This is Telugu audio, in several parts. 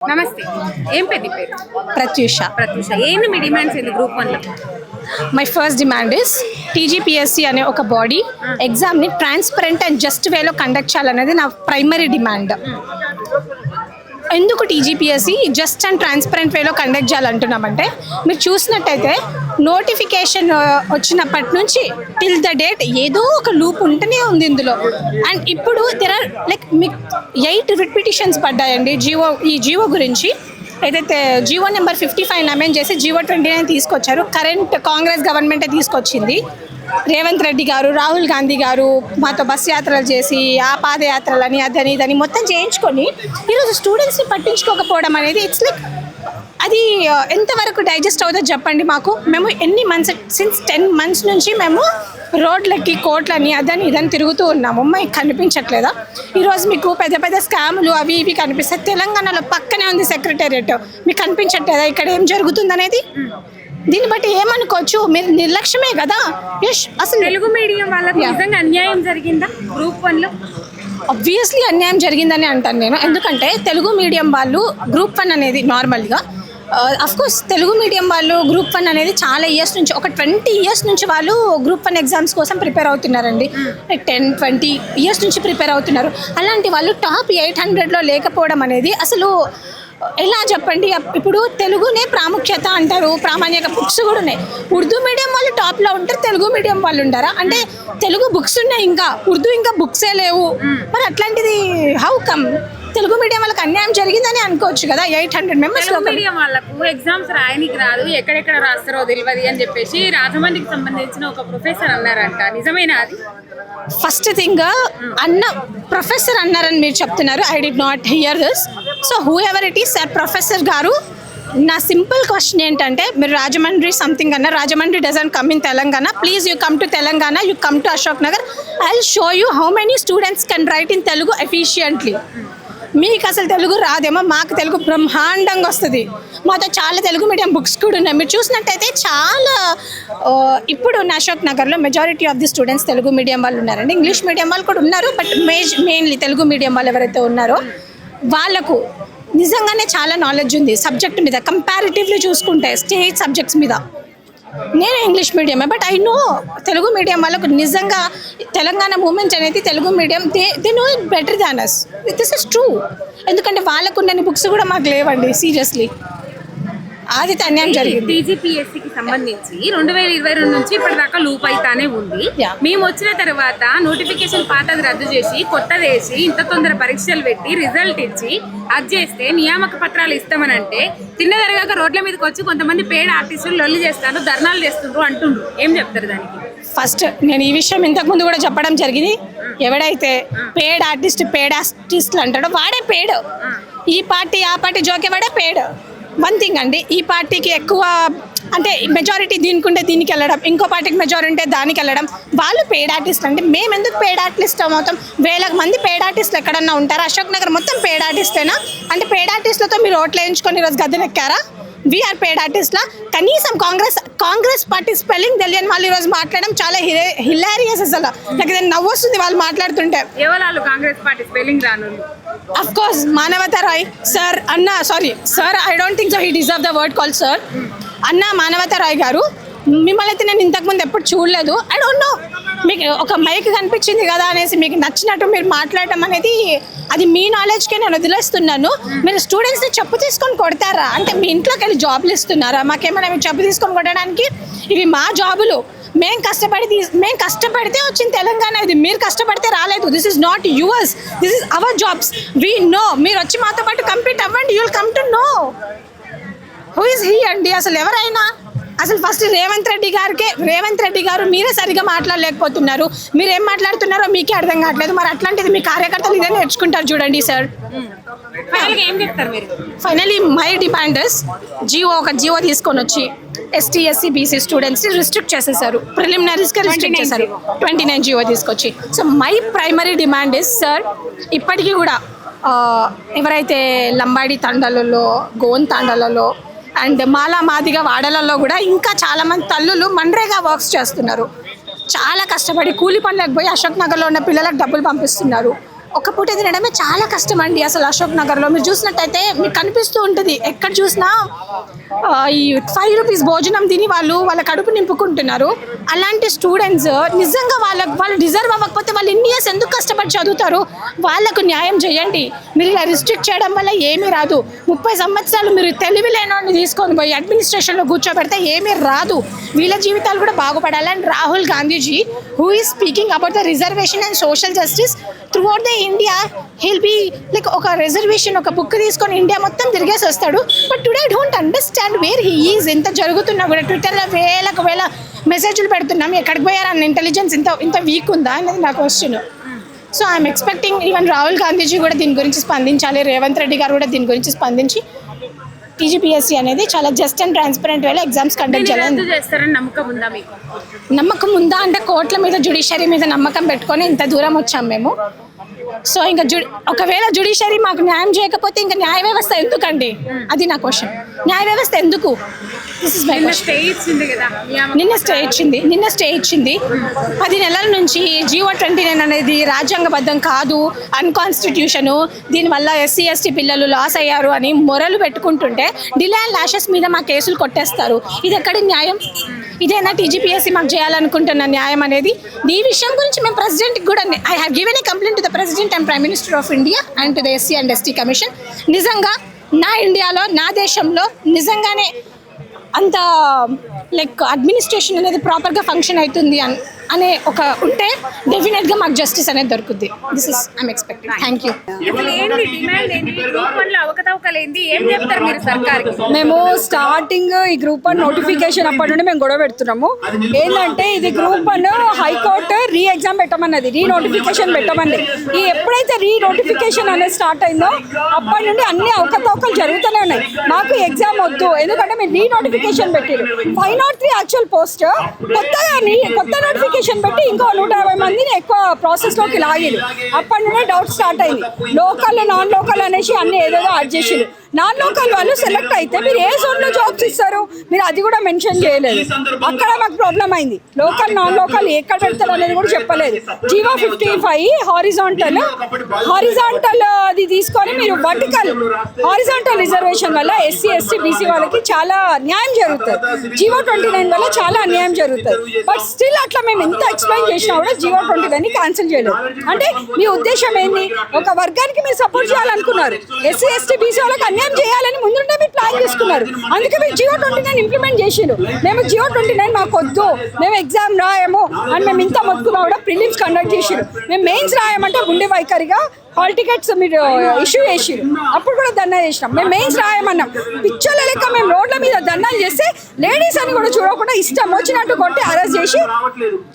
నమస్తే. ఏం పెద్ద పేరు? ప్రత్యూష. ప్రత్యూష. ఏంది మీ డిమాండ్స్ ఏంది group my first demand is TGPSC అనే ఒక బాడీ ఎగ్జామ్ని ట్రాన్స్పరెంట్ అండ్ జస్ట్ వేలో కండక్ట్ చేయాలనేది నా ప్రైమరీ డిమాండ్ ఎందుకు టీజీపీఎస్సి జస్ట్ అండ్ ట్రాన్స్పరెంట్ వేలో కండక్ట్ చేయాలంటున్నామంటే మీరు చూసినట్టయితే నోటిఫికేషన్ uh, వచ్చినప్పటి నుంచి టిల్ ద డేట్ ఏదో ఒక లూప్ ఉంటూనే ఉంది ఇందులో. అండ్ ఇప్పుడు దెర్ ఆర్ లైక్ మీకు ఎయిట్ రిపిటిషన్స్ పడ్డాయండి జియో ఈ జియో గురించి. ఏదైతే G O number fifty five amend చేసి జియో ట్వంటీ నైన్ తీసుకొచ్చారు కరెంట్ కాంగ్రెస్ గవర్నమెంటే తీసుకొచ్చింది. రేవంత్ రెడ్డి గారు రాహుల్ గాంధీ గారు మాతో బస్ యాత్రలు చేసి ఆ పాదయాత్రలని అదని ఇదని మొత్తం చేయించుకొని ఈరోజు స్టూడెంట్స్ని పట్టించుకోకపోవడం అనేది ఇట్స్ లైక్ అది ఎంతవరకు డైజెస్ట్ అవుతుందో చెప్పండి మాకు. మేము ఎన్ని మంత్స్ సిన్స్ టెన్ మంత్స్ నుంచి మేము రోడ్లకి కోట్లని అదని ఇదని తిరుగుతూ ఉన్నాము. మీకు కనిపించట్లేదా? ఈరోజు మీకు పెద్ద పెద్ద స్కాములు అవి ఇవి కనిపిస్తాయి. తెలంగాణలో పక్కనే ఉంది సెక్రటేరియట్ మీకు కనిపించట్లేదా? ఇక్కడ ఏం జరుగుతుంది అనేది దీన్ని బట్టి ఏమనుకోవచ్చు? మీరు నిర్లక్ష్యమే కదా? యష్ అసలు తెలుగు మీడియం వాళ్ళకి. నిజంగా అన్యాయం జరిగిందా? గ్రూప్ వన్లో? ఆబ్వియస్లీ అన్యాయం జరిగిందని అంటాను నేను. ఎందుకంటే తెలుగు మీడియం వాళ్ళు గ్రూప్ వన్ అనేది నార్మల్గా అఫ్ కోర్స్ తెలుగు మీడియం వాళ్ళు గ్రూప్ వన్ అనేది చాలా ఇయర్స్ నుంచి ఒక ట్వంటీ ఇయర్స్ నుంచి వాళ్ళు గ్రూప్ వన్ ఎగ్జామ్స్ కోసం ప్రిపేర్ అవుతున్నారండి. టెన్ ట్వంటీ ఇయర్స్ నుంచి ప్రిపేర్ అవుతున్నారు. అలాంటి వాళ్ళు టాప్ ఎయిట్ హండ్రెడ్లో లేకపోవడం అనేది అసలు ఎలా చెప్పండి? ఇప్పుడు తెలుగునే ప్రాముఖ్యత అంటారు ప్రామాణిక బుక్స్ కూడా ఉన్నాయి. ఉర్దూ మీడియం వాళ్ళు టాప్లో ఉంటారు తెలుగు మీడియం వాళ్ళు ఉంటారా అంటే తెలుగు బుక్స్ ఉన్నాయి ఇంకా ఉర్దూ ఇంకా బుక్సే లేవు. మరి అట్లాంటిది హౌ కమ్ తెలుగు మీడియం వాళ్ళకి అన్యాయం జరిగిందని అనుకోవచ్చు కదా ఎయిట్ హండ్రెడ్ మెంబర్స్ మీడియం వాళ్ళకు ఎగ్జామ్స్ రాయనికి రాదు ఎక్కడెక్కడ రాస్తారో తెలియదు అని చెప్పేసి రాజమండ్రికి సంబంధించిన ఒక ప్రొఫెసర్ అన్నారంట. నిజమేనా అది? ఫస్ట్ థింగ్ అన్న ప్రొఫెసర్ అన్నారని మీరు చెప్తున్నారు. I did not hear this so whoever it is sir professor గారు నా సింపుల్ క్వశ్చన్ ఏంటంటే మీరు రాజమండ్రి సంథింగ్ అన్న Rajahmundry doesn't come in Telangana please you come to Telangana you come to Ashok Nagar I show you how many students can write in Telugu efficiently మీకు అసలు తెలుగు రాదేమో మాకు తెలుగు బ్రహ్మాండంగా వస్తుంది. మాతో చాలా తెలుగు మీడియం బుక్స్ కూడా ఉన్నాయి. మీరు చూసినట్టయితే చాలా ఇప్పుడు అశోక్ నగర్లో majority of the students Telugu medium వాళ్ళు ఉన్నారండి. ఇంగ్లీష్ మీడియం వాళ్ళు కూడా ఉన్నారు బట్ మేజ్ మెయిన్లీ తెలుగు మీడియం వాళ్ళు ఎవరైతే ఉన్నారో వాళ్ళకు నిజంగానే చాలా నాలెడ్జ్ ఉంది సబ్జెక్ట్ మీద. కంపారిటివ్లీ చూసుకుంటే స్టేట్ సబ్జెక్ట్స్ మీద. నేను English మీడియమే but I know Telugu medium వాళ్ళకు నిజంగా తెలంగాణ మూమెంట్ అనేది Telugu medium they they know it better than us this is true ఎందుకంటే వాళ్ళకు ఉన్న బుక్స్ కూడా మాకు లేవండి సీరియస్లీ అది అన్యాయం జరిగింది. టీజీపీఎస్సీకి సంబంధించి రెండు వేల ఇరవై రెండు నుంచి ఇప్పటిదాకా లూప్ అయితానే ఉంది. మేము వచ్చిన తర్వాత నోటిఫికేషన్ పాతది రద్దు చేసి కొత్తది వేసి ఇంత తొందర పరీక్షలు పెట్టి రిజల్ట్ ఇచ్చి అది చేస్తే నియామక పత్రాలు ఇస్తామని అంటే తిన్నదరగాక రోడ్ల మీదకి వచ్చి కొంతమంది పేడ్ ఆర్టిస్టులు లొల్లి చేస్తారు ధర్నాలు చేస్తుండ్రు అంటుండ్రు. ఏం చెప్తారు దానికి? ఫస్ట్ నేను ఈ విషయం ఇంతకుముందు కూడా చెప్పడం జరిగింది. ఎవడైతే పేడ్ ఆర్టిస్ట్ పేడ్ ఆర్టిస్ట్లు అంటాడో వాడే పేడ్. ఈ పార్టీ ఆ పార్టీ జోకేవాడే పేడ్. వన్ థింగ్ అండి ఈ పార్టీకి ఎక్కువ అంటే మెజారిటీ దీనికి ఉంటే దీనికి వెళ్ళడం ఇంకో పార్టీకి మెజారిటీ ఉంటే దానికి వెళ్ళడం వాళ్ళు పేడ్ ఆర్టిస్ట్ అంటే మేము ఎందుకు పేడ్ ఆర్టిస్ట్ అవుతాం? వేల మంది పేడ్ ఆర్టిస్టులు ఎక్కడన్నా ఉంటారా? అశోక్ నగర్ మొత్తం పేడ్ ఆర్టిస్టేనా అంటే పేడ్ ఆర్టిస్టులతో మీరు ఓట్లు వేయించుకొని ఈరోజు గద్దెనెక్కారా? వీఆర్ పేడ్ ఆర్టిస్ట్లా. కనీసం కాంగ్రెస్ కాంగ్రెస్ పార్టీ స్పెల్లింగ్ తెలియని వాళ్ళు ఈరోజు మాట్లాడడం చాలా హిలారియస్ అసలు. నాకు ఇది నవ్వు వస్తుంది వాళ్ళు మాట్లాడుతుంటే. ఎవరు కాంగ్రెస్ పార్టీ స్పెల్లింగ్ రాను of course Manavatha Roy. Sir అన్న sorry sir I don't think so he deserve the word call sir అన్న మానవత రాయ్ గారు మిమ్మల్ని అయితే నేను ఇంతకుముందు ఎప్పుడు చూడలేదు. ఐ డోంట్ నో మీకు ఒక మైక్ కనిపించింది కదా అనేసి మీకు నచ్చినట్టు మీరు మాట్లాడటం అనేది అది మీ నాలెడ్జ్కే నేను వదిలేస్తున్నాను. మీరు స్టూడెంట్స్ని చెప్పు తీసుకొని కొడతారా? అంటే మీ ఇంట్లోకి వెళ్ళి జాబ్లు ఇస్తున్నారా? మాకేమైనా మీరు చెప్పు తీసుకొని కొట్టడానికి ఇవి మా జాబులు మేం కష్టపడి తీస్- మేం కష్టపడితే వచ్చింది తెలంగాణ ఇది. మీరు కష్టపడితే రాలేదు. This is not yours this is our jobs we know మీరు వచ్చి మాతో పాటు కంప్లీట్ అవ్వండి. You'll come to know who is he అండి? అసలు ఎవరైనా? అసలు ఫస్ట్ రేవంత్ రెడ్డి గారికే రేవంత్ రెడ్డి గారు మీరే సరిగా మాట్లాడలేకపోతున్నారు. మీరు ఏం మాట్లాడుతున్నారో మీకే అర్థం కావట్లేదు. మరి అట్లాంటిది మీ కార్యకర్తలు ఇదే నేర్చుకుంటారు చూడండి sir. Finally my demands are GO ఒక జియో తీసుకొని వచ్చి ST SC BC students restrict చేసేసారు. ప్రిలిమినరీస్గా రిస్ట్రిక్ట్ 29 చేశారు. ట్వంటీ నైన్ జియో తీసుకొచ్చి. So my primary demand is sir ఇప్పటికీ కూడా ఎవరైతే లంబాడి తండాలలో గోన్ తండాలలో అండ్ మాలా మాదిగా వాడలలో కూడా ఇంకా చాలామంది తల్లులు మన్రేగా వర్క్స్ చేస్తున్నారు. చాలా కష్టపడి కూలి పనులకు పోయి అశోక్ నగర్లో ఉన్న పిల్లలకు డబ్బులు పంపిస్తున్నారు. ఒక పూట తినడమే చాలా కష్టం అండి అసలు అశోక్ నగర్లో. మీరు చూసినట్టయితే మీకు కనిపిస్తూ ఉంటుంది. ఎక్కడ చూసినా ఈ ఫైవ్ రూపీస్ భోజనం తిని వాళ్ళు వాళ్ళ కడుపు నింపుకుంటున్నారు. అలాంటి స్టూడెంట్స్ నిజంగా వాళ్ళకి వాళ్ళు డిజర్వ్ అవ్వకపోతే వాళ్ళు ఇన్ని ఇయర్స్ ఎందుకు కష్టపడి చదువుతారు? వాళ్ళకు న్యాయం చేయండి. మీరు ఇలా రిస్ట్రిక్ట్ చేయడం వల్ల ఏమీ రాదు. ముప్పై సంవత్సరాలు మీరు తెలివి లేనోడిని తీసుకొని పోయి అడ్మినిస్ట్రేషన్లో కూర్చోబెడితే ఏమీ రాదు. వీళ్ళ జీవితాలు కూడా బాగుపడాలని Rahul Gandhiji who is speaking about the reservation and social justice throughout the India he'll be like ఒక రిజర్వేషన్ ఒక బుక్ తీసుకొని ఇండియా మొత్తం తిరిగేసి వస్తాడు. But today don't understand where he is ఇంత జరుగుతున్నా కూడా ట్విట్టర్లో వేలకు వేల మెసేజ్లు పెడుతున్నాం. ఎక్కడికి పోయారు అన్న ఇంటెలిజెన్స్ ఇంత ఇంత వీక్ ఉందా అనేది నా question so I'm expecting even Rahul Gandhiji కూడా దీని గురించి స్పందించాలి. రేవంత్ రెడ్డి గారు కూడా దీని గురించి స్పందించి టీజీపీఎస్సీ అనేది చాలా జస్ట్ అండ్ ట్రాన్స్పరెంట్ వేలో ఎగ్జామ్స్ కండక్ట్ చేయాలని చేస్తారని నమ్మకం ఉందా మీకు? నమ్మకం ఉందా అంటే కోర్టుల మీద జుడిషియరీ మీద నమ్మకం పెట్టుకొని ఇంత దూరం వచ్చాం మేము. సో ఇంకా జు ఒకవేళ జుడిషియరీ మాకు న్యాయం చేయకపోతే ఇంకా న్యాయ వ్యవస్థ ఎందుకండి? అది నా క్వశ్చన్ న్యాయ వ్యవస్థ ఎందుకు? దిస్ ఇస్ మై నిన్న స్టే ఇచ్చింది కదా నిన్న స్టే ఇచ్చింది నిన్న స్టే ఇచ్చింది. పది నెలల నుంచి జియో ట్వంటీ నైన్ అనేది రాజ్యాంగబద్ధం కాదు అన్కాన్స్టిట్యూషను దీనివల్ల ఎస్సీ ఎస్టీ పిల్లలు లాస్ అయ్యారు అని మొరలు పెట్టుకుంటుంటే డిలే అండ్ లాషెస్ మీద మా కేసులు కొట్టేస్తారు. ఇది ఎక్కడి న్యాయం? ఇదేనా టీజీపీఎస్సీ మాకు చేయాలనుకుంటున్న న్యాయం అనేది? ఈ విషయం గురించి మేము ప్రెసిడెంట్కి కూడా I have given a complaint to the president and prime minister of India and to the SC and ST commission. నిజంగా నా ఇండియాలో నా దేశంలో నిజంగానే అంత లైక్ అడ్మినిస్ట్రేషన్ అనేది ప్రాపర్గా ఫంక్షన్ అవుతుంది అని అనే ఒక ఉంటే డెఫినెట్గా మాకు జస్టిస్ అనేది దొరుకుద్ది. This is I'm expecting thank you మేము స్టార్టింగ్ ఈ గ్రూప్ వన్ నోటిఫికేషన్ అప్పటి నుండి మేము గొడవ పెడుతున్నాము. ఏంటంటే ఇది group one high court re exam పెట్టమన్నది re notification పెట్టమన్నది ఈ ఎప్పుడైతే రీ నోటిఫికేషన్ అనేది స్టార్ట్ అయిందో అప్పటి నుండి అన్ని అవకతవకలు జరుగుతూనే ఉన్నాయి. మాకు ఎగ్జామ్ వద్దు ఎందుకంటే మీరు రీ నోటిఫికేషన్ పెట్టారు five not three actual post కొత్తగా కొత్త నోటిఫికేషన్ పెట్టి ఇంకో నూట యాభై మందిని ఎక్కువ ప్రాసెస్లోకి లాగారు అప్పటి నుండే డౌట్ స్టార్ట్ అయింది. లోకల్ నాన్ లోకల్ అనేసి అన్ని ఏదేదో యాడ్ చేసిరు నాన్ లోకల్ వాళ్ళు సెలెక్ట్ అయితే మీరు ఏ జోన్లో జాబ్స్ ఇస్తారు మీరు అది కూడా మెన్షన్ చేయలేదు. అక్కడ మాకు ప్రాబ్లం అయింది. లోకల్ నాన్ లోకల్ ఎక్కడ పెడతారు అనేది కూడా చెప్పలేదు. G O fifty five horizontal horizontal అది తీసుకొని మీరు వర్టికల్ హారిజాంటల్ రిజర్వేషన్ వల్ల ఎస్సీ ఎస్టీ బీసీ వాళ్ళకి చాలా న్యాయం జరుగుతుంది. జీవో ట్వంటీ నైన్ వల్ల చాలా అన్యాయం జరుగుతుంది. బట్ స్టిల్ అట్లా మేము ఎంత ఎక్స్ప్లెయిన్ చేసినా కూడా జీవో ట్వంటీ నైన్ క్యాన్సిల్ చేయలేదు. అంటే మీ ఉద్దేశం ఏంది? ఒక వర్గానికి మీరు సపోర్ట్ చేయాలనుకున్నారు. ఎస్సీ ఎస్టీ బీసీ వాళ్ళకి అన్యాయం చేయాలని ముందుంటే మీరు ప్లాన్ చేసుకున్నారు అందుకే మీరు జియో ట్వంటీ నైన్ ఇంప్లిమెంట్ చేసిండు మేము జియో ట్వంటీ నైన్ మాకు వద్దు మేము ఎగ్జామ్ రాయము అని మేము ఇంత మొత్తుకున్నా కూడా ప్రిలిమ్స్ కండక్ట్ చేసిండ్రు. మేము మెయిన్స్ రాయమంటే గుండె వైఖరిగా హాల్ టికెట్స్ మీరు ఇష్యూ చేసిరు అప్పుడు కూడా ధర్నా చేసినాం. మేము మెయిన్స్ రాయమన్నాం. పిచ్చోళ్ళ లెక్క మేము రోడ్ల ధర్నాలు చేస్తే లేడీస్ అని కూడా చూడకుండా ఇష్టం వచ్చినట్టు కొట్టి అరెస్ట్ చేసి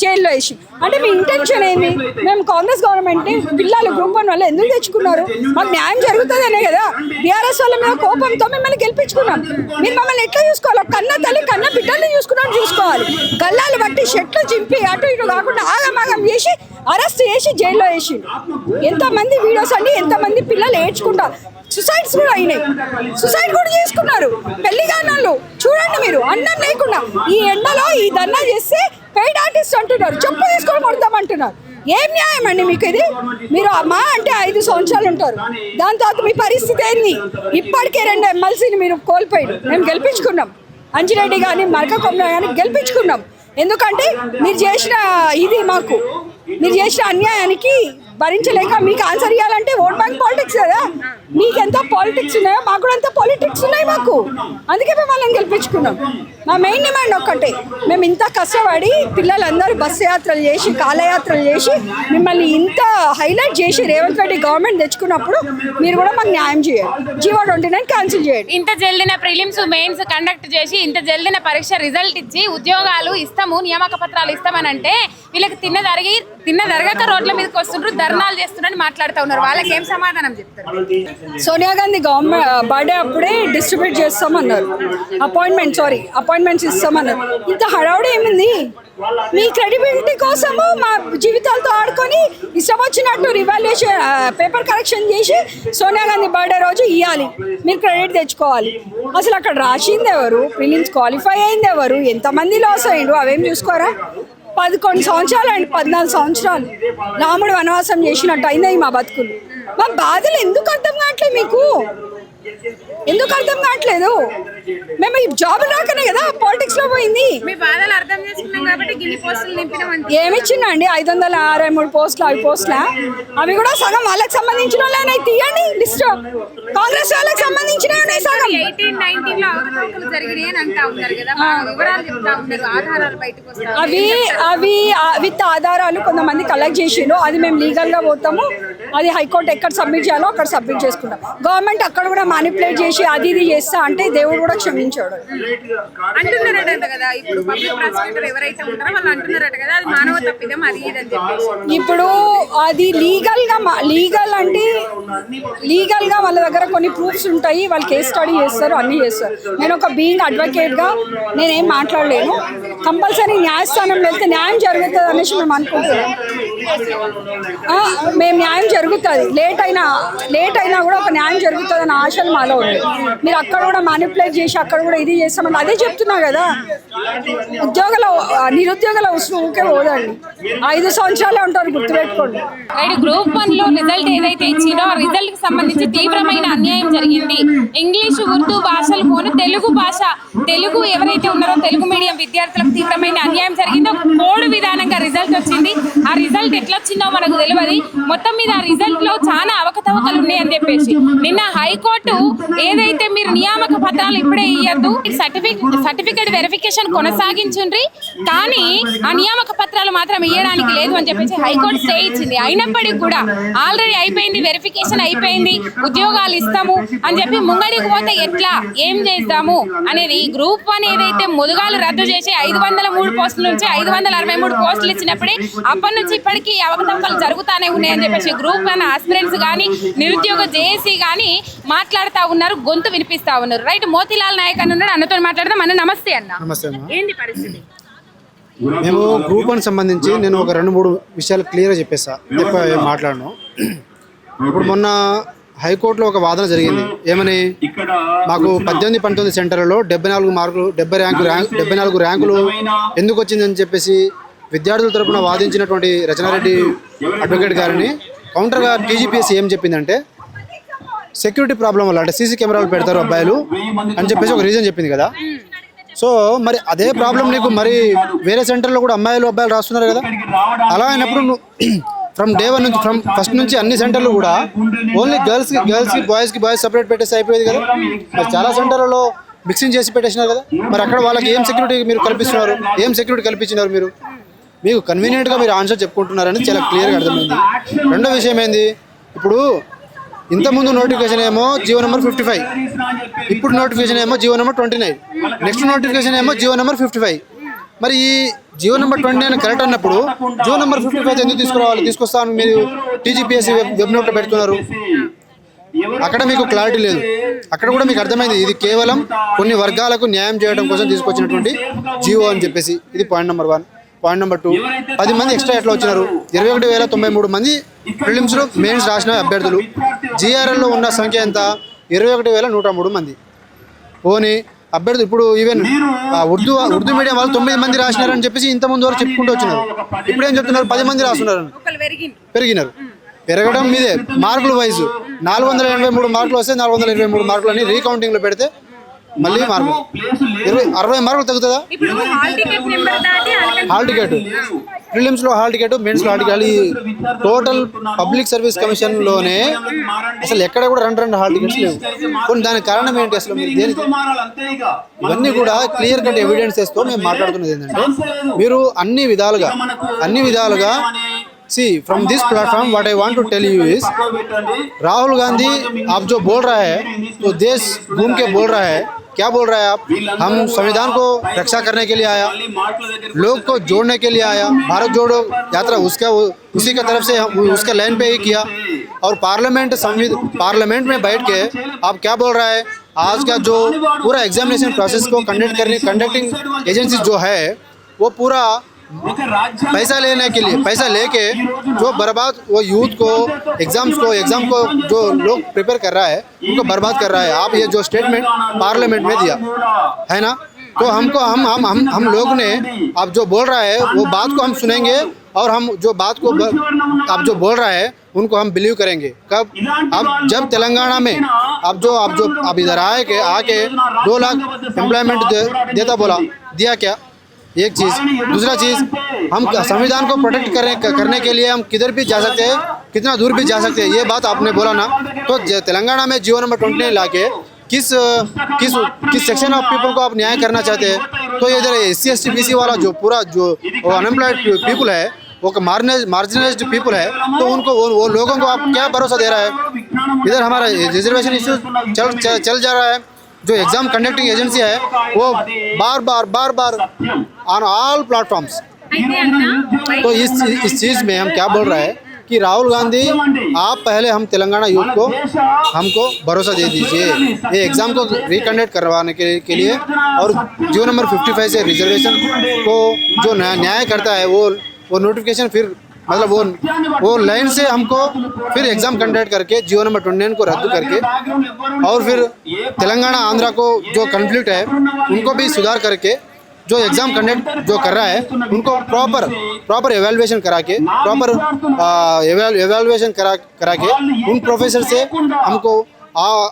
జైల్లో వేసి. అంటే మీ ఇంటెన్షన్ ఏంది? మేము కాంగ్రెస్ గవర్నమెంట్ పిల్లలు గ్రూప్ వన్ వల్ల ఎందుకు తెచ్చుకున్నారు? మాకు న్యాయం జరుగుతుందనే కదా. బీఆర్ఎస్ వాళ్ళ మీద కోపంతో మిమ్మల్ని గెలిపించుకున్నాం. మీరు మమ్మల్ని ఎట్లా చూసుకోవాలి? కన్న తల్లి కన్న బిడ్డల్ని చూసుకున్నట్టు చూసుకోవాలి. గల్లాలు బట్టి షెట్లు చింపి అటు ఇటు కాకుండా ఆగమాగం చేసి అరెస్ట్ చేసి జైల్లో వేసి ఎంతమంది వీడియోస్ అండి ఎంతమంది పిల్లలు ఏడ్చుకుంటారు? సుసైడ్స్ కూడా అయినాయి. సుసైడ్ కూడా చేసుకున్నారు. పెళ్ళి కానోళ్ళు చూడండి మీరు అన్నం లేకుండా. ఈ ఎండలో ఈ ధర్నా చేస్తే పెయిడ్ ఆర్టిస్ట్ అంటున్నారు. చెప్పు తీసుకొని కొడతామంటున్నారు. ఏం న్యాయం అండి మీకు ఇది? మీరు మా అంటే ఐదు సంవత్సరాలు ఉంటారు. దాని తర్వాత మీ పరిస్థితి ఏంది? ఇప్పటికే రెండు ఎమ్మెల్సీని మీరు కోల్పోయారు. మేము గెలిపించుకున్నాం. అంజిరెడ్డి కానీ మరకకొమ్మ కానీ గెలిపించుకున్నాం. ఎందుకంటే మీరు చేసిన ఇది మాకు. మీరు చేసిన అన్యాయానికి భరించలేక మీకు ఆన్సర్ ఇవ్వాలంటే ఓట్ బ్యాంక్ పాలిటిక్స్ కదా? మీకు ఎంత పాలిటిక్స్ ఉన్నాయో మాకు కూడా అంత పాలిటిక్స్ ఉన్నాయి మాకు. అందుకే మేము వాళ్ళని గెలిపించుకున్నాం. మా మెయిన్ డిమాండ్ ఒక్కటే. మేము ఇంత కష్టపడి పిల్లలందరూ బస్సు యాత్రలు చేసి కాలయాత్రలు చేసి మిమ్మల్ని ఇంత హైలైట్ చేసి రేవంత్ రెడ్డి గవర్నమెంట్ తెచ్చుకున్నప్పుడు మీరు కూడా మాకు న్యాయం చేయాలి. జీవో ట్వంటీ నైన్ క్యాన్సిల్ చేయండి. ఇంత జల్దిన ప్రిలిమ్స్ మెయిన్స్ కండక్ట్ చేసి ఇంత జల్దిన పరీక్ష రిజల్ట్ ఇచ్చి ఉద్యోగాలు ఇస్తాము నియామక పత్రాలు ఇస్తామని అంటే వీళ్ళకి తిన్న జరిగి తిన్న జరగక రోడ్ల మీదకి వస్తుండ్రు ధర్నాలు చేస్తున్నారని మాట్లాడుతూ ఉన్నారు. వాళ్ళకి ఏం సమాధానం చెప్తారు? సోనియా గాంధీ గవర్నమెంట్ బర్త్డే అప్పుడే డిస్ట్రిబ్యూట్ చేస్తామన్నారు. అపాయింట్మెంట్ సారీ అపాయింట్మెంట్స్ ఇస్తామన్నారు. ఇంత హడావుడి ఏమింది? మీ క్రెడిబిలిటీ కోసము మా జీవితాలతో ఆడుకొని ఇష్టం వచ్చినట్టు రివాల్యూషన్ పేపర్ కరెక్షన్ చేసి సోనియా గాంధీ బర్త్డే రోజు ఇవ్వాలి మీరు క్రెడిట్ తెచ్చుకోవాలి. అసలు అక్కడ రాసింది ఎవరు? ప్రిలిమ్స్ క్వాలిఫై అయింది ఎవరు? ఎంతమంది లాస్ అయ్యిండ్రు? అవేం చూసుకోరా? పదకొండు సంవత్సరాలు అండి పద్నాలుగు సంవత్సరాలు. రాముడు వనవాసం చేసినట్టు అయినాయి మా బతుకులు? మా బాధలు ఎందుకు అర్థం కావట్లేదు మీకు? ఎందుకు అర్థం కావట్లేదు? మేము ఈ జాబ్ రాకనే కదా పాలిటిక్స్లో పోయింది. మీ బాధలు అర్థం చేసుకున్నాం కాబట్టి గిన్ని పోస్టులు నింపినాం అంతే. ఏమి ఇచ్చిందండి ఐదు వందల అరవై మూడు పోస్టులు అవి పోస్టులా? అవి కూడా సగం వాళ్ళకి సంబంధించిన వాళ్ళని తీయండి లిస్ట్ కాంగ్రెస్ వాళ్ళకి సంబంధించిన సగం. అవి అవి విత్ ఆధారాలు కొంతమంది కలెక్ట్ చేసిండు అది మేము లీగల్గా పోతాము. అది హైకోర్టు ఎక్కడ సబ్మిట్ చేయాలో అక్కడ సబ్మిట్ చేసుకుంటాం. గవర్నమెంట్ అక్కడ కూడా మానిపులేట్ చేసి అది ఇది చేస్తా అంటే దేవుడు కూడా కూడా క్షమించాడు. అంటున్నారట కదా ఇప్పుడు పబ్లిక్ ప్రాసిక్యూటర్ ఎవరైతే ఉంటారో వాళ్ళు అంటున్నారట కదా అది మానవ తప్పిదం అది ఇది అని చెప్పేసి. ఇప్పుడు అది లీగల్గా లీగల్ అంటే లీగల్గా వాళ్ళ దగ్గర కొన్ని ప్రూఫ్స్ ఉంటాయి వాళ్ళు కేస్ స్టడీ చేస్తారు అన్ని చేస్తారు. నేను ఒక బీయింగ్ అడ్వకేట్గా నేనేం మాట్లాడలేను. కంపల్సరీ న్యాయస్థానంలో వెళ్తే న్యాయం జరుగుతుంది అనేసి మేము అనుకుంటున్నాం. మేము న్యాయం జరుగుతుంది. లేట్ అయినా లేట్ అయినా కూడా ఒక న్యాయం జరుగుతుంది అనే ఆశలు మాలో ఉంది మీరు అక్కడ కూడా మానిపులేట్ చేసి అక్కడ కూడా ఇది చేస్తామని అదే చెప్తున్నా కదా. ఉద్యోగాల నిరుద్యోగాల ఉసురు ఊకే పోదండి. ఐదు సంవత్సరాలే ఉంటారు గుర్తుపెట్టుకోండి. రైట్ గ్రూప్ వన్లో రిజల్ట్ ఏదైతే ఇచ్చిందో ఆ రిజల్ట్కి సంబంధించి తీవ్రమైన అన్యాయం జరిగింది. ఇంగ్లీష్ ఉర్దూ భాషలు పోను తెలుగు భాష తెలుగు ఎవరైతే ఉన్నారో తెలుగు మీడియం విద్యార్థులకు తీవ్రమైన అన్యాయం జరిగిందో ఒక కోడ్ విధానంగా రిజల్ట్ వచ్చింది. ఆ రిజల్ట్ ఎట్లా వచ్చిందో మనకు తెలియదు. మొత్తం మీద ఆ రిజల్ట్లో చాలా అవకతవకలు ఉన్నాయని చెప్పేసి. నిన్న హైకోర్టు ఏదైతే మీరు నియామక పత్రాలు ఇప్పుడే ఇయ్యద్దు. సర్టిఫికేట్ సర్టిఫికేట్ వెరిఫికేషన్ కొనసాగించుండ్రి. కానీ ఆ నియామక పత్రాలు మాత్రం ఇయ్యడానికి లేదు అని చెప్పేసి హైకోర్టు స్టే ఇచ్చింది. అయినప్పటికీ కూడా ఆల్రెడీ అయిపోయింది వెరిఫికేషన్ అయిపోయింది ఉద్యోగాలు ఇస్తాము అని చెప్పి ముంగడికి పోతే ఎట్లా? ఏం చేద్దాము అనేది గ్రూప్ వన్ ఏదైతే ముదుగాలు రద్దు చేసి ఐదు వందల మూడు పోస్టుల నుంచి ఐదు వందల అరవై మూడు పోస్టులు ఇచ్చినప్పుడే అప్పటి నుంచి ఇప్పటికీ అవకతవకలు జరుగుతానే ఉన్నాయని చెప్పేసి గ్రూప్ వన్ ఆస్పిరెంట్స్ కానీ నిరుద్యోగ జేఏసీ కానీ మాట్లాడుతా ఉన్నారు గొంతు వినిపిస్తా ఉన్నారు. రైట్ మోతిలాల్ నాయక్ అని ఉన్నాడు. అన్నతో మాట్లాడదాం. అన్న నమస్తే అన్న. నమస్తే అమ్మా ఏంది పరిస్థితి? మేము గ్రూప్ వన్ సంబంధించి నేను ఒక రెండు మూడు విషయాలు క్లియర్గా చెప్పేస్తా. ఎక్కువ ఏం మాట్లాడను. ఇప్పుడు మొన్న హైకోర్టులో ఒక వాదన జరిగింది. ఏమని? మాకు పద్దెనిమిది పంతొమ్మిది సెంటర్లలో డెబ్బై నాలుగు మార్కులు డెబ్బై ర్యాంకు ర్యాంక్ డెబ్బై నాలుగు ర్యాంకులు ఎందుకు వచ్చిందని చెప్పేసి విద్యార్థుల తరపున వాదించినటువంటి రచనారెడ్డి అడ్వకేట్ గారిని. కౌంటర్గా టీజీపీఎస్ ఏం చెప్పిందంటే సెక్యూరిటీ ప్రాబ్లం వల్ల అంటే సీసీ కెమెరాలు పెడతారు అబ్బాయిలు అని చెప్పేసి ఒక రీజన్ చెప్పింది కదా. సో మరి అదే ప్రాబ్లం నీకు మరి వేరే సెంటర్లో కూడా అమ్మాయిలు అబ్బాయిలు రాస్తున్నారు కదా. అలా అయినప్పుడు నువ్వు ఫ్రమ్ డే వన్ నుంచి ఫ్రమ్ ఫస్ట్ నుంచి అన్ని సెంటర్లు కూడా ఓన్లీ గర్ల్స్కి గర్ల్స్కి బాయ్స్కి బాయ్స్ సపరేట్ పెట్టేసి అయిపోయేది కదా. మరి చాలా సెంటర్లలో మిక్సింగ్ చేసి పెట్టేసినారు కదా. మరి అక్కడ వాళ్ళకి ఏం సెక్యూరిటీ మీరు కల్పిస్తున్నారు? ఏం సెక్యూరిటీ కల్పించినారు మీరు? మీకు కన్వీనియంట్గా మీరు ఆన్సర్ చెప్పుకుంటున్నారని చాలా క్లియర్గా అర్థమైంది. రెండో విషయం ఏంది? ఇప్పుడు ఇంతకుముందు నోటిఫికేషన్ ఏమో G O number fifty five ఇప్పుడు నోటిఫికేషన్ ఏమో G O number twenty nine next notification ఏమో G O number fifty five మరి ఈ G O number twenty nine correct అన్నప్పుడు జియో నెంబర్ ఫిఫ్టీ ఫైవ్ ఎందుకు తీసుకురావాలి? తీసుకొస్తాను మీరు టీజీపీఎస్సీ వెబ్ వెబ్ నోట్లో పెడుతున్నారు. అక్కడ మీకు క్లారిటీ లేదు. అక్కడ కూడా మీకు అర్థమైంది. ఇది కేవలం కొన్ని వర్గాలకు న్యాయం చేయడం కోసం తీసుకొచ్చినటువంటి జియో అని చెప్పేసి. ఇది point number one point number two. పది మంది ఎక్స్ట్రా ఎట్లా వచ్చినారు. ఇరవై ఒకటి వేల తొంభై మూడు మంది ప్రిలిమ్స్లో మెయిన్స్ రాసిన అభ్యర్థులు. జిఆర్ఎల్లో ఉన్న సంఖ్య ఎంత? ఇరవై ఒకటి వేల నూట మూడు మంది. పోనీ అభ్యర్థులు ఇప్పుడు ఈవెన్ ఆ ఉర్దూ ఉర్దూ మీడియం వాళ్ళు తొమ్మిది మంది రాసినారని చెప్పేసి ఇంత ముందు వరకు చెప్పుకుంటూ వచ్చినారు. ఇప్పుడు ఏం చెప్తున్నారు? పది మంది రాస్తున్నారు పెరిగినారు. పెరగడం మీదే. మార్కులు వైజ్. నాలుగు వందల ఎనభై మూడు మార్కులు వస్తే నాలుగు వందల ఇరవై మూడు మార్కులు అని రీకౌంటింగ్లో పెడితే మళ్ళీ మార్కులు ఇరవై అరవై మార్కులు తగ్గుతుందా? ఇప్పుడు హాల్ టికెట్ ప్రిలిమ్స్లో హాల్ టికెట్ మెయిన్స్లో హాల్ టికెట్. ఈ టోటల్ పబ్లిక్ సర్వీస్ కమిషన్లోనే అసలు ఎక్కడ కూడా రెండు రెండు హాల్ టికెట్స్ లేవు. కొన్ని దానికి కారణం ఏంటి అసలు? మీరు దేనికి? ఇవన్నీ కూడా క్లియర్ కట్ ఎవిడెన్స్ తెస్తూ మేము మాట్లాడుతున్నది ఏంటంటే మీరు అన్ని విధాలుగా అన్ని విధాలుగా see from this platform what I want to tell you is Rahul Gandhi आप जो बोल रहा है तो देश घूम के बोल रहा है। क्या बोल रहा है आप? हम संविधान को रक्षा करने के लिए आया, लोग को जोड़ने के लिए आया, भारत जोड़ो, यात्रा उसका, उसी का तरफ़ से उसके लाइन पे ही किया। और पार्लियामेंट पार्लियामेंट में बैठ के आप क्या बोल रहा है? आज का जो पूरा एग्जामिनेशन प्रोसेस को कंडक्ट करने कंडक्टिंग एजेंसी जो है, वो पूरा पैसा लेने के लिए, पैसा लेके जो बर्बाद वो यूथ को एग्ज़ाम्स को एग्ज़ाम को जो लोग प्रिपेयर कर रहा है, उनको बर्बाद कर रहा है। आप ये जो स्टेटमेंट पार्लियामेंट में दिया, है ना? तो हमको, हम हम हम हम लोग ने आप जो बोल रहा है, वो बात को हम सुनेंगे और हम जो बात को आप जो बोल रहा है, उनको हम बिलीव करेंगे। कब? अब जब तेलंगाना में, अब जो आप जो आप इधर आए के आके दो लाख एम्प्लॉयमेंट देता बोला, दिया क्या? एक चीज़ दूसरा चीज़ हम संविधान को प्रोटेक्ट करने करने के लिए हम किधर भी जा सकते हैं कितना दूर भी जा सकते हैं ये बात आपने बोला ना। तो तेलंगाना में G O number twenty nine ला के किस किस किस सेक्शन ऑफ़ पीपल को आप न्याय करना चाहते हैं? तो ये इधर S C S T B C वाला जो पूरा जो अनएम्प्लॉयड पीपल है वो मार्जिनलाइज्ड पीपल है तो उनको वो, वो लोगों को आप क्या भरोसा दे रहा है? इधर हमारा रिजर्वेशन इश्यू चल चल, चल जा रहा है। जो एग्ज़ाम कंडक्टिंग एजेंसी है वो बार बार बार बार ऑन ऑल प्लेटफॉर्म्स तो इस इस चीज़ में हम क्या बोल रहे हैं कि राहुल गांधी आप पहले हम तेलंगाना यूथ को हमको भरोसा दे दीजिए। ये एग्ज़ाम को रिकंडक्ट करवाने के, के लिए और जो नंबर 55 से रिजर्वेशन को जो न्याय करता है वो वो नोटिफिकेशन फिर मतलब वो वो लाइन से हमको फिर एग्ज़ाम कंडक्ट करके जियो नंबर ट्वेंटी को रद्द करके और फिर तेलंगाना आंध्रा को जो कन्फ्लिक्ट है उनको भी सुधार करके जो एग्ज़ाम कंडक्ट जो कर रहा है उनको प्रॉपर प्रॉपर एवेलुएशन करा के प्रॉपर एवेलुएशन करा करा के उन प्रोफेसर से हमको आ,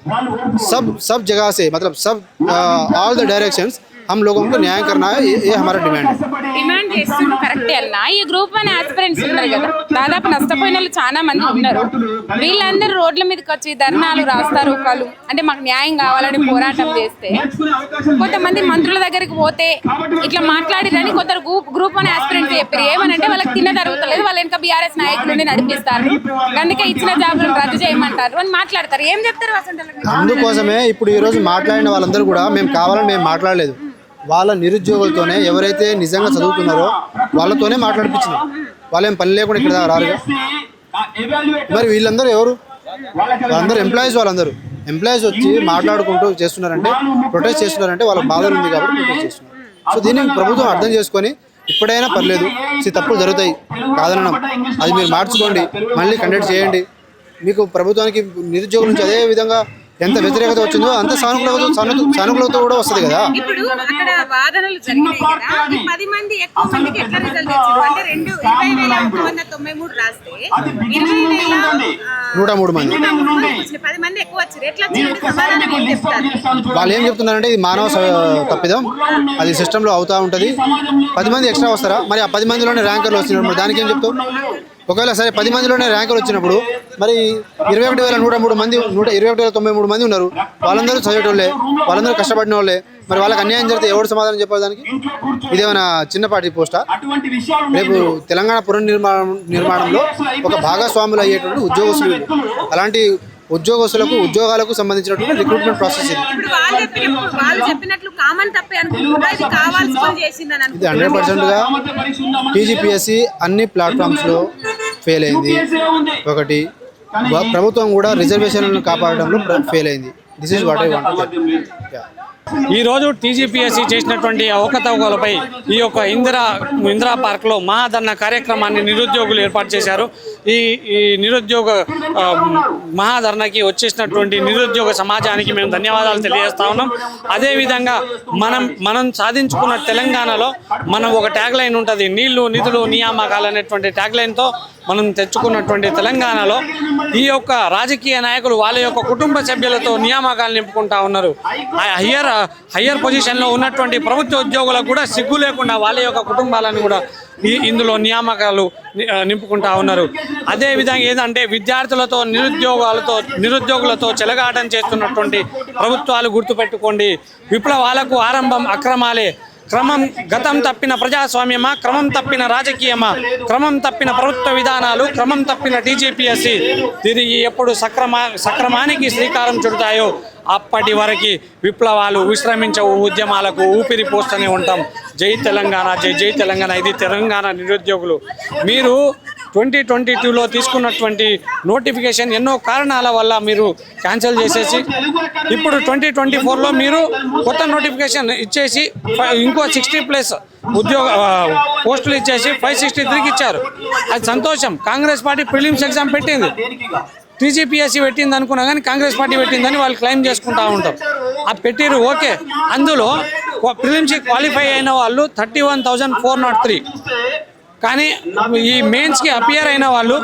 सब सब जगह से मतलब सब ऑल द डायरेक्शंस हम लोगों को न्याय करना है ये, ये हमारा डिमांड है। డిమాండ్ చేస్తుంది కరెక్టే అన్న. ఈ గ్రూప్ వన్ ఆస్పిరెంట్స్ ఉన్నారు కదా. దాదాపు నష్టపోయిన వాళ్ళు చాలా మంది ఉన్నారు. వీళ్ళందరూ రోడ్ల మీదకి వచ్చి ధర్నాలు రాస్తారు ఒకళ్ళు. అంటే మాకు న్యాయం కావాలని పోరాటం చేస్తే. కొంతమంది మంత్రుల దగ్గరికి పోతే ఇట్లా మాట్లాడిరని కొందరు గ్రూప్ గ్రూప్ వన్ ఆస్పిరెంట్స్ చెప్పారు ఏమనంటే వాళ్ళకి తిన్న జరుగుతలేదు వాళ్ళ ఇంకా బీఆర్ఎస్ నాయకులని నడిపిస్తారు. అందుకే ఇచ్చిన జాబులను రద్దు చేయమంటారు అని మాట్లాడతారు. ఏం చెప్తారు వసంత అందుకోసమే ఇప్పుడు ఈరోజు మాట్లాడిన వాళ్ళందరూ కూడా మేము కావాలని మేము మాట్లాడలేదు. వాళ్ళ నిరుద్యోగులతోనే ఎవరైతే నిజంగా చదువుతున్నారో వాళ్ళతోనే మాట్లాడిపించింది. వాళ్ళేం పని లేకుండా ఇక్కడ దాకా రారుగా. మరి వీళ్ళందరూ ఎవరు? వాళ్ళందరూ ఎంప్లాయీస్ వాళ్ళందరూ. ఎంప్లాయీస్ వచ్చి మాట్లాడుకుంటూ చేస్తున్నారంటే ప్రొటెస్ట్ చేస్తున్నారంటే వాళ్ళ బాధలు ఉంది కాబట్టి ప్రొటెస్ట్ చేస్తున్నారు. సో దీన్ని ప్రభుత్వం అర్థం చేసుకొని ఇప్పుడైనా పర్లేదు. ఈ తప్పులు జరుగుతాయి. కాదనడం. అది మీరు మార్చుకోండి. మళ్ళీ కండక్ట్ చేయండి. మీకు ప్రభుత్వానికి నిరుద్యోగుల నుంచి అదే విధంగా ఎంత వ్యతిరేకత వచ్చిందో అంత సానుకూలత సాను- సానుకూలత కూడా వస్తుంది కదా? ఇప్పుడు అక్కడ వాదనలు జరిగినాయి కదా. ఈ పది మంది ఎక్కువ మందికి ఎట్లా రిజల్ట్ ఇచ్చారు అంటే రెండు ఇరవై వేల ఒక వంద తొంభై మూడు రాస్తే ఇరవై వేల ఆ, నూట మూడు మంది. నూట మూడు మందికి వచ్చినాయి. పది మంది ఎక్కువ వచ్చారు ఎట్లా వచ్చింది? సమాధానం ఏం చెప్తారు? వాళ్ళు ఏం చెప్తున్నారంటే ఇది మానవ తప్పిదం. అది సిస్టంలో అవుతా ఉంటుంది. పది మంది ఎక్స్ట్రా వస్తారా? మరి ఆ పది మందిలోనే ర్యాంకర్లు వస్తున్నారు మరి దానికి ఏం చెప్తావు? ఒకవేళ సరే పది మందిలోనే ర్యాంకర్లు వచ్చినప్పుడు మరి ఇరవై ఒకటి వేల నూట మూడు మంది నూట ఇరవై ఒకటి వేల తొంభై మూడు మంది ఉన్నారు. వాళ్ళందరూ చదివేటోళ్ళే వాళ్ళందరూ కష్టపడిన వాళ్ళే మరి వాళ్ళకి అన్యాయం జరిగితే ఎవరు సమాధానం చెప్పాలి దానికి ఇదేమైనా చిన్నపాటి పోస్టా? రేపు తెలంగాణ పునర్నిర్మాణం నిర్మాణంలో ఒక భాగస్వాములు అయ్యేటువంటి ఉద్యోగస్తులు. అలాంటి ఉద్యోగస్తులకు ఉద్యోగాలకు సంబంధించినటువంటి రిక్రూట్మెంట్ ప్రాసెస్ ఇది. హండ్రెడ్ పర్సెంట్గా టీజీపీఎస్సి అన్ని ప్లాట్ఫామ్స్లో ఫెయిల్ అయింది. ఒకటి ప్రభుత్వం కూడా రిజర్వేషన్లను కాపాడడంలో ఫెయిల్ అయింది. This is what I want ఈ రోజు టీజీపీఎస్సీ చేసినటువంటి అవకతవకలపై ఈ యొక్క ఇందిరా ఇందిరా పార్క్లో మహాధర్ణ కార్యక్రమాన్ని నిరుద్యోగులు ఏర్పాటు చేశారు. ఈ ఈ నిరుద్యోగ ఆ, మహాధర్నకి వచ్చేసినటువంటి నిరుద్యోగ సమాజానికి మేము ధన్యవాదాలు తెలియజేస్తా ఉన్నాం. అదేవిధంగా మనం మనం సాధించుకున్న తెలంగాణలో మనం ఒక ట్యాగ్ లైన్ ఉంటుంది నీళ్ళు నిధులు నియామకాలు అనేటువంటి ట్యాగ్ లైన్తో మనం తెచ్చుకున్నటువంటి తెలంగాణలో ఈ యొక్క రాజకీయ నాయకులు వాళ్ళ యొక్క కుటుంబ సభ్యులతో నియామకాలు నింపుకుంటా ఉన్నారు. హయ్యర్ హయ్యర్ పొజిషన్లో ఉన్నటువంటి ప్రభుత్వ ఉద్యోగులకు కూడా సిగ్గు లేకుండా వాళ్ళ యొక్క కుటుంబాలను కూడా ఈ ఇందులో నియామకాలు ని- నింపుకుంటా ఉన్నారు. అదేవిధంగా ఏంటంటే విద్యార్థులతో నిరుద్యోగాలతో నిరుద్యోగులతో చెలగాటం చేస్తున్నటువంటి ప్రభుత్వాలు గుర్తుపెట్టుకోండి. విప్లవాలకు ఆరంభం అక్రమాలే. క్రమం గతం తప్పిన ప్రజాస్వామ్యమా? క్రమం తప్పిన రాజకీయమా? క్రమం తప్పిన ప్రభుత్వ విధానాలు? క్రమం తప్పిన టీజీపీఎస్సీ తిరిగి ఎప్పుడు సక్రమా సక్రమానికి శ్రీకారం చుడతాయో అప్పటి వరకు విప్లవాలు విశ్రమించవు ఉద్యమాలకు ఊపిరి పోస్తూనే ఉంటాం. జై తెలంగాణ జై జై తెలంగాణ ఇది తెలంగాణ నిరుద్యోగులు. మీరు ట్వంటీ ట్వంటీ టూలో తీసుకున్నటువంటి నోటిఫికేషన్ ఎన్నో కారణాల వల్ల మీరు క్యాన్సిల్ చేసేసి ఇప్పుడు ట్వంటీ ట్వంటీ ఫోర్లో మీరు కొత్త నోటిఫికేషన్ ఇచ్చేసి ఇంకో సిక్స్టీ ప్లస్ ఉద్యోగ పోస్టులు ఇచ్చేసి ఫైవ్ సిక్స్టీ త్రీకి ఇచ్చారు. అది సంతోషం. కాంగ్రెస్ పార్టీ ప్రిలిమ్స్ ఎగ్జామ్ పెట్టింది. టీజీపీఎస్సీ పెట్టింది అనుకున్నా కానీ కాంగ్రెస్ పార్టీ పెట్టిందని వాళ్ళు క్లెయిమ్ చేసుకుంటా ఉంటాం ఆ పెట్టిరు ఓకే. అందులో ప్రిలిమ్స్కి క్వాలిఫై అయిన వాళ్ళు thirty one thousand four not three. కానీ ఈ మెయిన్స్కి అపియర్ అయిన వాళ్ళు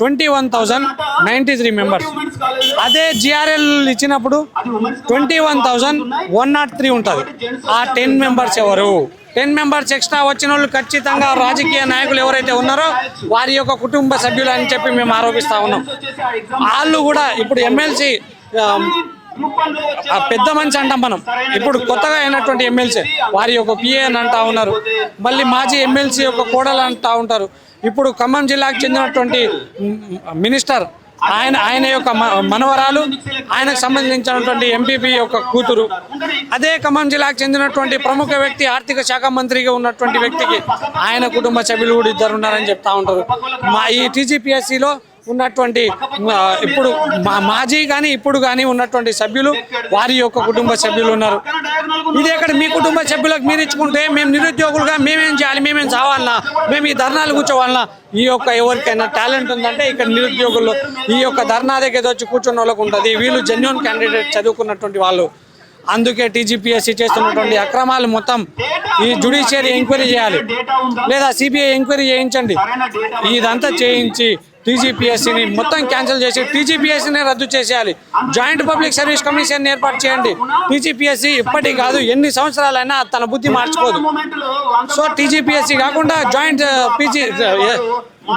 twenty one thousand ninety three members అదే జిఆర్ఎల్ ఇచ్చినప్పుడు twenty one thousand one not three ఉంటుంది. ఆ టెన్ మెంబర్స్ ఎవరు? టెన్ మెంబర్స్ ఎక్స్ట్రా వచ్చిన వాళ్ళు ఖచ్చితంగా రాజకీయ నాయకులు ఎవరైతే ఉన్నారో వారి యొక్క కుటుంబ సభ్యులు అని చెప్పి మేము ఆరోపిస్తా ఉన్నాం. వాళ్ళు కూడా ఇప్పుడు ఎమ్మెల్సీ పెద్ద మనిషి అంటాం మనం. ఇప్పుడు కొత్తగా అయినటువంటి ఎమ్మెల్సీ వారి యొక్క పిఏ అని అంటా ఉన్నారు. మళ్ళీ మాజీ ఎమ్మెల్సీ యొక్క కోడలు అంటా ఉంటారు. ఇప్పుడు ఖమ్మం జిల్లాకు చెందినటువంటి మినిస్టర్ ఆయన ఆయన యొక్క మనవరాలు ఆయనకు సంబంధించినటువంటి ఎంపీపీ యొక్క కూతురు. అదే ఖమ్మం జిల్లాకు చెందినటువంటి ప్రముఖ వ్యక్తి ఆర్థిక శాఖ మంత్రిగా ఉన్నటువంటి వ్యక్తికి ఆయన కుటుంబ సభ్యులు కూడా ఇద్దరు ఉన్నారని చెప్తా ఉంటారు. మా ఈ టీజీపీఎస్సీలో ఉన్నటువంటి ఇప్పుడు మా మాజీ కానీ ఇప్పుడు కానీ ఉన్నటువంటి సభ్యులు వారి యొక్క కుటుంబ సభ్యులు ఉన్నారు. ఇది ఎక్కడ మీ కుటుంబ సభ్యులకు మీరు ఇచ్చుకుంటే మేము నిరుద్యోగులుగా మేమేం చేయాలి మేమేం చావాలన్నా మేము ఈ ధర్నాలు కూర్చోవాలన్నా ఈ యొక్క ఎవరికైనా టాలెంట్ ఉందంటే ఇక్కడ నిరుద్యోగులు ఈ యొక్క ధర్నా దగ్గర వచ్చి కూర్చున్న వాళ్ళకు ఉంటుంది. వీళ్ళు జెన్యున్ క్యాండిడేట్ చదువుకున్నటువంటి వాళ్ళు. అందుకే టీజీపీఎస్సీ చేస్తున్నటువంటి అక్రమాలు మొత్తం ఈ జుడిషియరీ ఎంక్వైరీ చేయాలి. లేదా సిబిఐ ఎంక్వైరీ చేయించండి. ఇదంతా చేయించి టీజీపీఎస్సీని మొత్తం క్యాన్సిల్ చేసి టీజీపీఎస్సీని రద్దు చేసేయాలి. జాయింట్ పబ్లిక్ సర్వీస్ కమిషన్ ఏర్పాటు చేయండి. టీజీపీఎస్సీ ఇప్పటికి కాదు ఎన్ని సంవత్సరాలైనా తన బుద్ధి మార్చుకోదు. సో టీజీపీఎస్సీ కాకుండా జాయింట్ పీజీ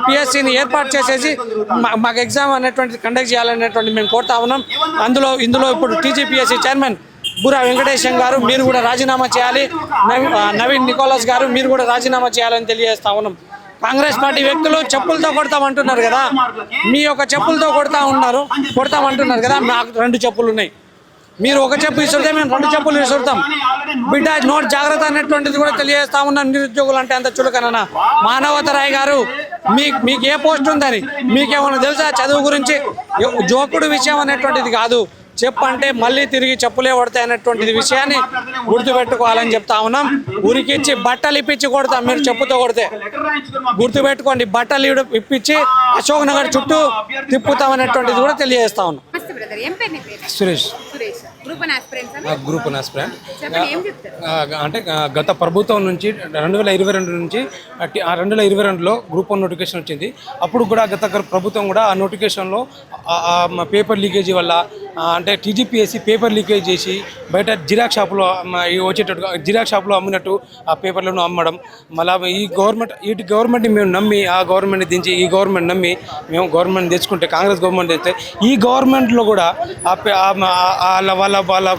పిఎస్సిని ఏర్పాటు చేసేసి మా- మాకు ఎగ్జామ్ అనేటువంటి కండక్ట్ చేయాలనేటువంటి మేము కోరుతా ఉన్నాం. అందులో ఇందులో ఇప్పుడు టీజీపీఎస్సీ చైర్మన్ బురా వెంకటేశం గారు మీరు కూడా రాజీనామా చేయాలి. నవీన్ నికోలస్ గారు మీరు కూడా రాజీనామా చేయాలని తెలియజేస్తా ఉన్నాం. కాంగ్రెస్ పార్టీ వ్యక్తులు చెప్పులతో కొడతామంటున్నారు కదా. మీ యొక్క చెప్పులతో కొడతా ఉన్నారు కొడతామంటున్నారు కదా. మాకు రెండు చెప్పులు ఉన్నాయి. మీరు ఒక చెప్పు విసురుతే మేము రెండు చెప్పులు విసురుతాం. బిడ్డ నోట్ జాగ్రత్త అనేటువంటిది కూడా తెలియజేస్తా ఉన్నాం నిరుద్యోగులు అంటే అంత చులకనన్నా మానవతరాయ్ గారు మీ మీకు ఏ పోస్ట్ ఉందని? మీకేమన్నా తెలుసా? చదువు గురించి జోకుడు విషయం అనేటువంటిది కాదు. చెప్పంటే మళ్ళీ తిరిగి చెప్పులే కొడతాయి అనేటువంటిది విషయాన్ని గుర్తుపెట్టుకోవాలని చెప్తా ఉన్నాం. ఉరికిచ్చి బట్టలు ఇప్పించి కొడతాం మీరు చెప్పుతో కొడితే. గుర్తుపెట్టుకోండి బట్టలు ఇప్పించి అశోక్ నగర్ చుట్టూ తిప్పుతాం అనేటువంటిది కూడా తెలియజేస్తా ఉన్నాం. సురేష్. Group group aspirant. అంటే గత ప్రభుత్వం నుంచి రెండు వేల ఇరవై రెండు నుంచి రెండు వేల ఇరవై రెండులో గ్రూప్ వన్ నోటిఫికేషన్ వచ్చింది. అప్పుడు కూడా గత ప్రభుత్వం కూడా ఆ నోటిఫికేషన్లో పేపర్ లీకేజీ వల్ల అంటే టీజీపీఎస్సీ పేపర్ లీకేజ్ చేసి బయట జిరాక్ షాపులో వచ్చేటట్టుగా జిరాక్ షాపులో అమ్మినట్టు ఆ పేపర్లను అమ్మడం. మళ్ళీ ఈ గవర్నమెంట్ ఈ గవర్నమెంట్ని మేము నమ్మి ఆ గవర్నమెంట్ని దించి ఈ గవర్నమెంట్ నమ్మి మేము గవర్నమెంట్ తెచ్చుకుంటే కాంగ్రెస్ గవర్నమెంట్ తెస్తే ఈ గవర్నమెంట్లో కూడా వాళ్ళ వాళ్ళ వాళ్ళ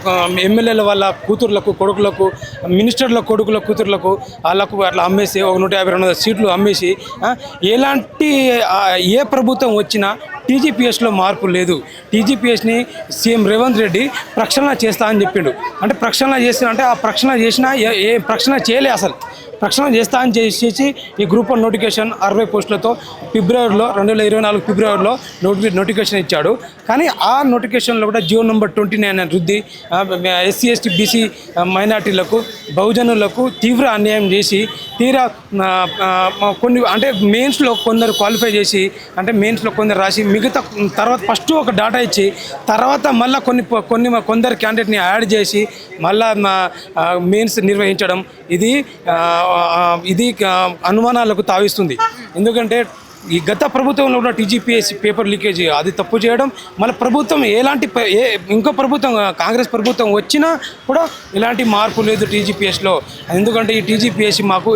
ఎమ్మెల్యేల వాళ్ళ కూతుర్లకు కొడుకులకు మినిస్టర్ల కొడుకుల కూతుర్లకు వాళ్ళకు అట్లా అమ్మేసి ఒక నూట యాభై రెండు వందల సీట్లు అమ్మేసి ఎలాంటి ఏ ప్రభుత్వం వచ్చినా టీజీపీఎస్లో మార్పు లేదు. టీజీపీఎస్ని సీఎం రేవంత్ రెడ్డి ప్రక్షాళన చేస్తా అని చెప్పిండు. అంటే ప్రక్షాళన చేస్తా అంటే ఆ ప్రక్షాళన చేసినా ఏ ఏ ప్రక్షాళన చేయలే అసలు. రక్షణ చేస్తా అని చేసేసి ఈ గ్రూప్ వన్ నోటిఫికేషన్ అరవై పోస్టులతో ఫిబ్రవరిలో రెండు వేల ఇరవై నాలుగు ఫిబ్రవరిలో నోటి నోటిఫికేషన్ ఇచ్చాడు. కానీ ఆ నోటిఫికేషన్లో కూడా జియో నెంబర్ ట్వంటీ నైన్ అని రుద్ది ఎస్సీ ఎస్టీ బీసీ మైనార్టీలకు బహుజనులకు తీవ్ర అన్యాయం చేసి తీరా కొన్ని అంటే మెయిన్స్లో కొందరు క్వాలిఫై చేసి అంటే మెయిన్స్లో కొందరు రాసి మిగతా తర్వాత ఫస్ట్ ఒక డాటా ఇచ్చి తర్వాత మళ్ళీ కొన్ని కొన్ని కొందరు క్యాండిడేట్ని యాడ్ చేసి మళ్ళీ మెయిన్స్ నిర్వహించడం. ఇది ఇది అనుమానాలకు తావిస్తుంది. ఎందుకంటే ఈ గత ప్రభుత్వంలో కూడా టీజీపీఎస్సీ పేపర్ లీకేజ్ అది తప్పు చేయడం మళ్ళీ ప్రభుత్వం ఎలాంటి ఏ ఇంకో ప్రభుత్వం కాంగ్రెస్ ప్రభుత్వం వచ్చినా కూడా ఎలాంటి మార్పు లేదు టీజీపీఎస్లో. ఎందుకంటే ఈ టీజీపీఎస్సీ మాకు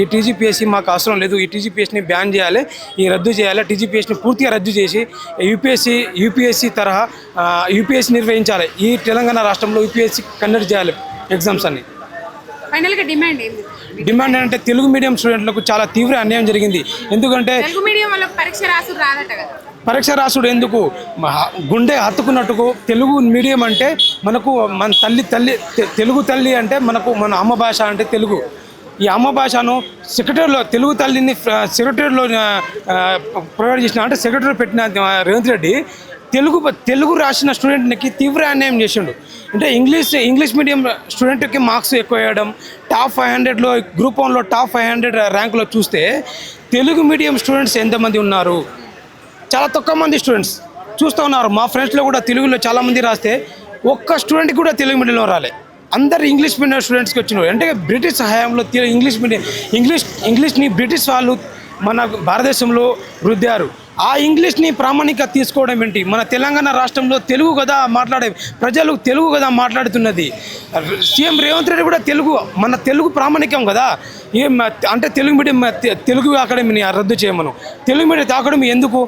ఈ టీజీపీఎస్సీ మాకు అవసరం లేదు. ఈ టీజీపీఎస్ని బ్యాన్ చేయాలి ఈ రద్దు చేయాలి టీజీపీఎస్ని పూర్తిగా రద్దు చేసి యూపీఎస్సీ యూపీఎస్సీ తరహా యూపీఎస్సీ నిర్వహించాలి. ఈ తెలంగాణ రాష్ట్రంలో యూపీఎస్సీ కండక్ట్ చేయాలి ఎగ్జామ్స్ అన్ని. ఫైనల్గా డిమాండ్ ఏంది? డిమాండ్ అంటే తెలుగు మీడియం స్టూడెంట్లకు చాలా తీవ్ర అన్యాయం జరిగింది. ఎందుకంటే తెలుగు మీడియం వాళ్ళకి పరీక్ష రాసు రాదట కదా. పరీక్ష రాసుడు ఎందుకు? గుండె హత్తుకున్నట్టుకు తెలుగు మీడియం అంటే మనకు మన తల్లి తల్లి తెలుగు తల్లి అంటే మనకు మన అమ్మ భాష అంటే తెలుగు. ఈ అమ్మ భాషను సెక్రటరీలో తెలుగు తల్లిని సెక్రటరీలో ప్రొవైడ్ చేసిన అంటే సెక్రటరీ పెట్టిన రేవంత్ రెడ్డి తెలుగు తెలుగు రాసిన స్టూడెంట్కి తీవ్ర అన్యాయం చేసిండు. అంటే ఇంగ్లీష్ ఇంగ్లీష్ మీడియం స్టూడెంట్కి మార్క్స్ ఎక్కువ వేయడం టాప్ ఫైవ్ హండ్రెడ్లో గ్రూప్ వన్లో టాప్ ఫైవ్ హండ్రెడ్ ర్యాంకులో చూస్తే తెలుగు మీడియం స్టూడెంట్స్ ఎంతమంది ఉన్నారు? చాలా తక్కువ మంది స్టూడెంట్స్ చూస్తూ ఉన్నారు. మా ఫ్రెండ్స్లో కూడా తెలుగులో చాలామంది రాస్తే ఒక్క స్టూడెంట్కి కూడా తెలుగు మీడియంలో రాలే. అందరు ఇంగ్లీష్ మీడియం స్టూడెంట్స్కి వచ్చినారు. అంటే బ్రిటిష్ హయాంలో ఇంగ్లీష్ మీడియం ఇంగ్లీష్ ఇంగ్లీష్ని బ్రిటిష్ వాళ్ళు మన భారతదేశంలో రుద్దారు ఆ ఇంగ్లీష్ని ప్రామాణిక తీసుకోవడం ఏంటి? మన తెలంగాణ రాష్ట్రంలో తెలుగు కదా మాట్లాడే ప్రజలు తెలుగు కదా మాట్లాడుతున్నది. సీఎం రేవంత్ రెడ్డి కూడా తెలుగు మన తెలుగు ప్రామాణికం కదా. ఏం అంటే తెలుగు మీడియం తెలుగు అకాడమీని రద్దు చేయమను. తెలుగు మీడియం అకాడమీ ఎందుకు?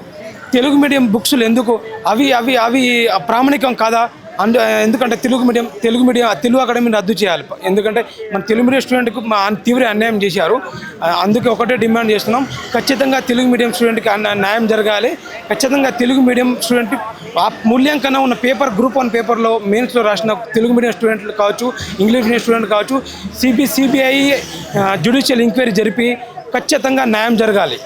తెలుగు మీడియం బుక్స్లు ఎందుకు? అవి అవి అవి ప్రామాణికం కాదా? అండ్ ఎందుకంటే తెలుగు మీడియం తెలుగు మీడియం తెలుగు అకాడమీని రద్దు చేయాలి. ఎందుకంటే మన తెలుగు మీడియం స్టూడెంట్కు మా తీవ్ర అన్యాయం చేశారు. అందుకే ఒకటే డిమాండ్ చేస్తున్నాం. ఖచ్చితంగా తెలుగు మీడియం స్టూడెంట్కి న్యాయం జరగాలి. ఖచ్చితంగా తెలుగు మీడియం స్టూడెంట్ ఆ మూల్యాంకనం ఉన్న పేపర్ గ్రూప్ వన్ పేపర్లో మెయిన్స్లో రాసిన తెలుగు మీడియం స్టూడెంట్లు కావచ్చు ఇంగ్లీష్ మీడియం స్టూడెంట్ కావచ్చు సిబి సిబిఐ జ్యుడిషియల్ ఎంక్వైరీ జరిపి ఖచ్చితంగా న్యాయం జరగాలి.